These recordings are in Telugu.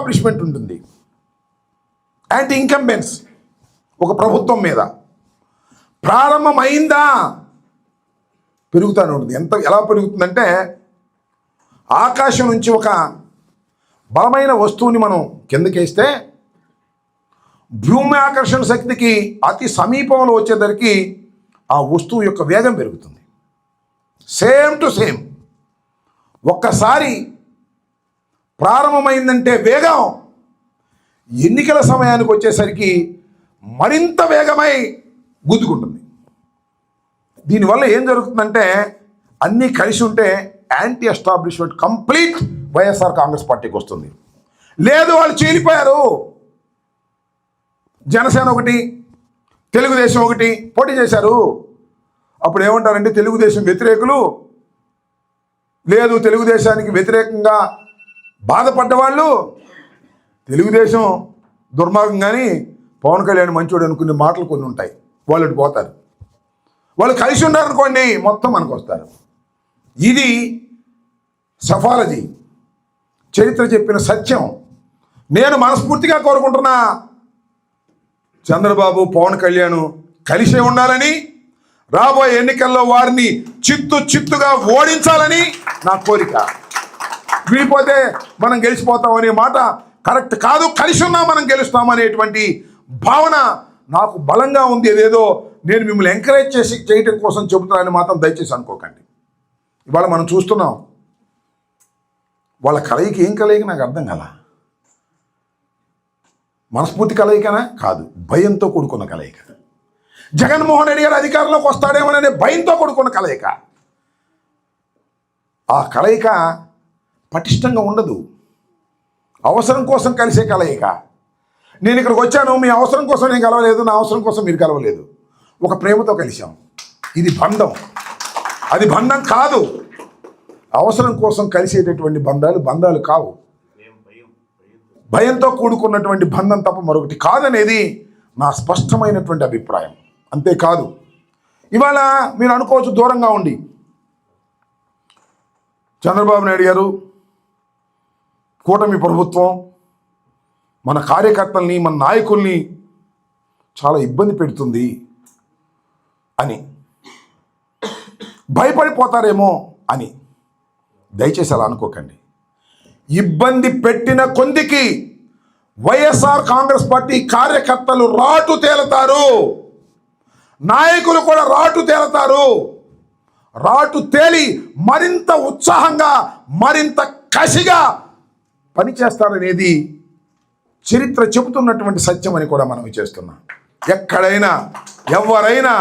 ఎస్టాబ్లిష్మెంట్ ఉంటుంది. యాంటీ ఇన్కంబెన్స్ ఒక ప్రభుత్వం మీద. ప్రారంభమైందా? పెరుగుతూనే ఉంటుంది. ఎంత ఎలా పెరుగుతుందంటే ఆకాశం నుంచి ఒక బలమైన వస్తువుని మనం కిందకేస్తే భూమి ఆకర్షణ శక్తికి అతి సమీపంలో వచ్చేసరికి ఆ వస్తువు యొక్క వేగం పెరుగుతుంది. సేమ్ టు సేమ్ ఒక్కసారి ప్రారంభమైందంటే వేగం. ఎన్నికల సమయానికి వచ్చేసరికి మరింత వేగమై గుద్దుకుంటుంది. దీనివల్ల ఏం జరుగుతుందంటే అన్నీ కలిసి ఉంటే anti establishment complete Y S R Congress పార్టీకి వస్తుంది. లేదు వాళ్ళు చీలిపోయారు. జనసేన ఒకటి తెలుగుదేశం ఒకటి పోటీ చేశారు. అప్పుడు ఏమంటారంటే తెలుగుదేశం వ్యతిరేకులు. లేదు తెలుగుదేశానికి వ్యతిరేకంగా బాధపడ్డ వాళ్ళు తెలుగుదేశం దుర్మార్గం కానీ పవన్ కళ్యాణ్ మంచోడు అనుకునే మాటలు కొన్ని ఉంటాయి. వాళ్ళు పోతారు. వాళ్ళు కలిసి ఉన్నారనుకోండి మొత్తం మనకు వస్తారు. ఇది సఫాలజీ. చరిత్ర చెప్పిన సత్యం. నేను మనస్ఫూర్తిగా కోరుకుంటున్నా చంద్రబాబు పవన్ కళ్యాణ్ కలిసే ఉండాలని రాబోయే ఎన్నికల్లో వారిని చిత్తు చిత్తుగా ఓడించాలని నా కోరిక. వీడిపోతే మనం గెలిచిపోతాం అనే మాట కరెక్ట్ కాదు. కలిసి ఉన్నా మనం గెలుస్తామనేటువంటి భావన నాకు బలంగా ఉంది. ఏదేదో నేను మిమ్మల్ని ఎంకరేజ్ చేసి చేయటం కోసం చెబుతున్నానని మాత్రం దయచేసి అనుకోకండి. ఇవాళ మనం చూస్తున్నాం. వాళ్ళ కలయిక ఏం కలయిక నాకు అర్థం కల? మనస్ఫూర్తి కలయికనా? కాదు. భయంతో కూడుకున్న కలయిక. జగన్మోహన్ రెడ్డి గారు అధికారంలోకి వస్తాడేమోననే భయంతో కూడుకున్న కలయిక. ఆ కలయిక పటిష్టంగా ఉండదు. అవసరం కోసం కలిసే కలయిక. నేను ఇక్కడికి వచ్చాను మీ అవసరం కోసం నేను కలవలేదు నా అవసరం కోసం మీరు కలవలేదు. ఒక ప్రేమతో కలిసాం ఇది బంధం. అది బంధం కాదు. అవసరం కోసం కలిసేటటువంటి బంధాలు బంధాలు కావు. భయంతో కూడుకున్నటువంటి బంధం తప్ప మరొకటి కాదనేది నా స్పష్టమైనటువంటి అభిప్రాయం. అంతేకాదు. ఇవాళ మీరు అనుకోవచ్చు దూరంగా ఉండి. చంద్రబాబు నాయుడు గారు కూటమి ప్రభుత్వం మన కార్యకర్తల్ని మన నాయకుల్ని చాలా ఇబ్బంది పెడుతుంది అని. భయపడిపోతారేమో అని. దయచేసి అలా అనుకోకండి. ఇబ్బంది పెట్టిన కొందికి వైఎస్ఆర్ కాంగ్రెస్ పార్టీ కార్యకర్తలు రాటు తేలుతారు. నాయకులు కూడా రాటు తేలతారు. రాటు తేలి మరింత ఉత్సాహంగా మరింత కసిగా పనిచేస్తారనేది చరిత్ర చెబుతున్నటువంటి సత్యం అని కూడా మనం చేస్తున్నాం. ఎక్కడైనా ఎవరైనా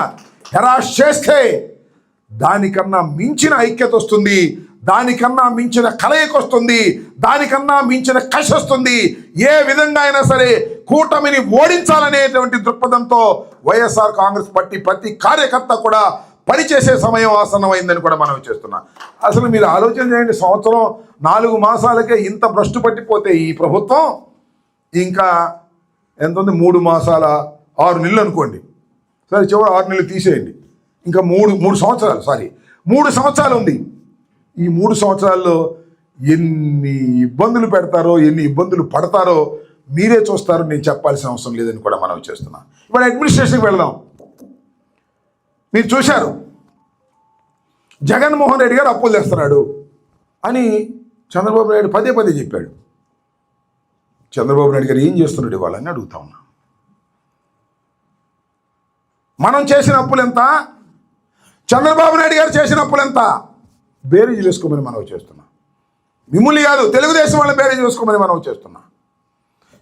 హెరాస్ చేస్తే దానికన్నా మించిన ఐక్యత వస్తుంది దానికన్నా మించిన కలయిక వస్తుంది దానికన్నా మించిన కష వస్తుంది. ఏ విధంగా అయినా సరే కూటమిని ఓడించాలనేటువంటి దృక్పథంతో వైఎస్ఆర్ కాంగ్రెస్ పార్టీ ప్రతి కార్యకర్త కూడా పనిచేసే సమయం ఆసన్నమైందని కూడా మనం చేస్తున్నాం. అసలు మీరు ఆలోచన చేయండి సంవత్సరం నాలుగు మాసాలకే ఇంత భ్రష్టు పట్టిపోతే ఈ ప్రభుత్వం ఇంకా ఎంత ఉంది? మూడు మాసాల ఆరు నెలలు అనుకోండి. సరే చివరి ఆరు నెలలు తీసేయండి. ఇంకా మూడు మూడు సంవత్సరాలు సారీ మూడు సంవత్సరాలు ఉంది. ఈ మూడు సంవత్సరాల్లో ఎన్ని ఇబ్బందులు పెడతారో ఎన్ని ఇబ్బందులు పడతారో మీరే చూస్తారు నేను చెప్పాల్సిన అవసరం లేదని కూడా మనం చేస్తున్నాం. ఇప్పుడు అడ్మినిస్ట్రేషన్కి వెళ్దాం. మీరు చూశారు. జగన్మోహన్ రెడ్డి గారు అప్పులు తెస్తున్నాడు అని చంద్రబాబు నాయుడు పదే పదే చెప్పాడు. చంద్రబాబు నాయుడు గారు ఏం చేస్తున్నాడు ఇవాళని అడుగుతా ఉన్నా. మనం చేసిన అప్పులు ఎంత? చంద్రబాబు నాయుడు గారు చేసిన అప్పులు ఎంత? బేరీజ్ చేసుకోమని మనం చేస్తున్నాం. మిమ్మల్ని కాదు తెలుగుదేశం వాళ్ళని బేరీజ్ వేసుకోమని మనం చేస్తున్నాం.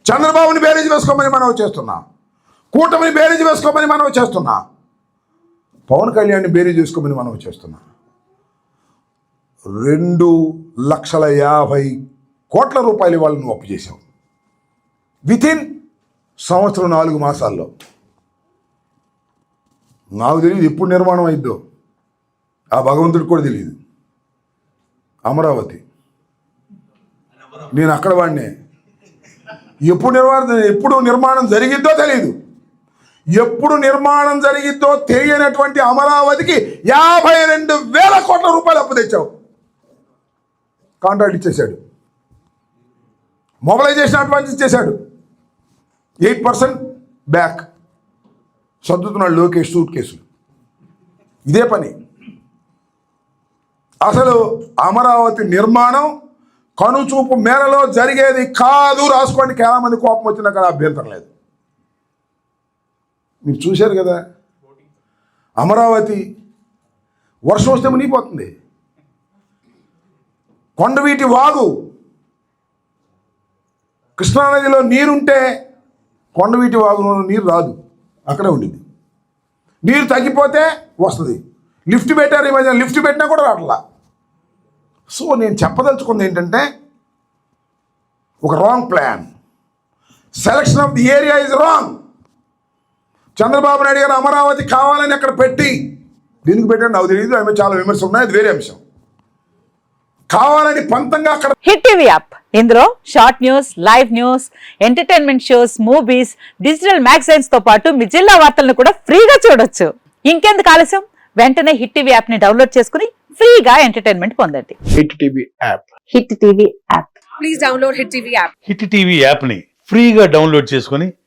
చంద్రబాబుని బేరీజ్ వేసుకోమని మనం చేస్తున్నాం. కూటమిని బేరీజ్ వేసుకోమని మనం చేస్తున్నాం. పవన్ కళ్యాణ్ని బేరీ చేసుకోమని మనం చేస్తున్నాం. రెండు లక్షల యాభై కోట్ల రూపాయలు వాళ్ళు నువ్వు అప్పు చేసావు వితిన్ సంవత్సరం నాలుగు మాసాల్లో. నాకు తెలియదు ఎప్పుడు నిర్మాణం అయిద్దో. ఆ భగవంతుడికి కూడా తెలియదు. అమరావతి. నేను అక్కడ వాడినే. ఎప్పుడు నిర్మాణం ఎప్పుడు నిర్మాణం జరిగిద్దో తెలియదు ఎప్పుడు నిర్మాణం జరిగిద్దో తెలియనటువంటి అమరావతికి యాభై రెండు వేల కోట్ల రూపాయలు అప్పు తెచ్చావు. కాంట్రాక్ట్ ఇచ్చేశాడు. మొబిలైజేషన్ అడ్వాన్స్ ఇచ్చేశాడు. Eight percent back. సర్దుతున్నాడు Lokesh suit కేసులు. ఇదే పని. అసలు అమరావతి నిర్మాణం కనుచూపు మేరలో జరిగేది కాదు రాసుకోండి. చాలా మంది కోపం వచ్చినా కానీ అభ్యంతరం లేదు. మీరు చూశారు కదా? అమరావతి వర్షం వస్తే మునిగిపోతుంది. కొండవీటి వాగు. కృష్ణానదిలో నీరుంటే కొండవీటి వాగులో నీరు రాదు. అక్కడే ఉండింది నీరు తగ్గిపోతే వస్తుంది. లిఫ్ట్ పెట్టారు ఈ మధ్య. లిఫ్ట్ పెట్టినా కూడా రావట్లా సో నేను చెప్పదలుచుకుంది ఏంటంటే ఒక wrong plan selection of the area is wrong Chandrababu Naidu గారు అమరావతి కావాలని అక్కడ పెట్టి దీనికి పెట్టాడు. నాకు తెలియదు ఆమె చాలా విమర్శలు ఉన్నాయి. అది వేరే అంశం. కావాలని పంతంగా అక్కడ హిట్ టీవీ యాప్. ఇందులో short news live news entertainment shows movies digital మ్యాగజైన్స్తో పాటు మీ జిల్లా వార్తలను కూడా ఫ్రీగా చూడొచ్చు. ఇంకెందుకు ఆలస్యం? వెంటనే హిట్ టీవీ యాప్ని డౌన్లోడ్ చేసుకుని ఫ్రీగా ఎంటర్టైన్మెంట్ పొందండి. Hit TV app. Hit TV app. Please download Hit TV app. Hit TV యాప్ని ఫ్రీగా డౌన్లోడ్ చేసుకొని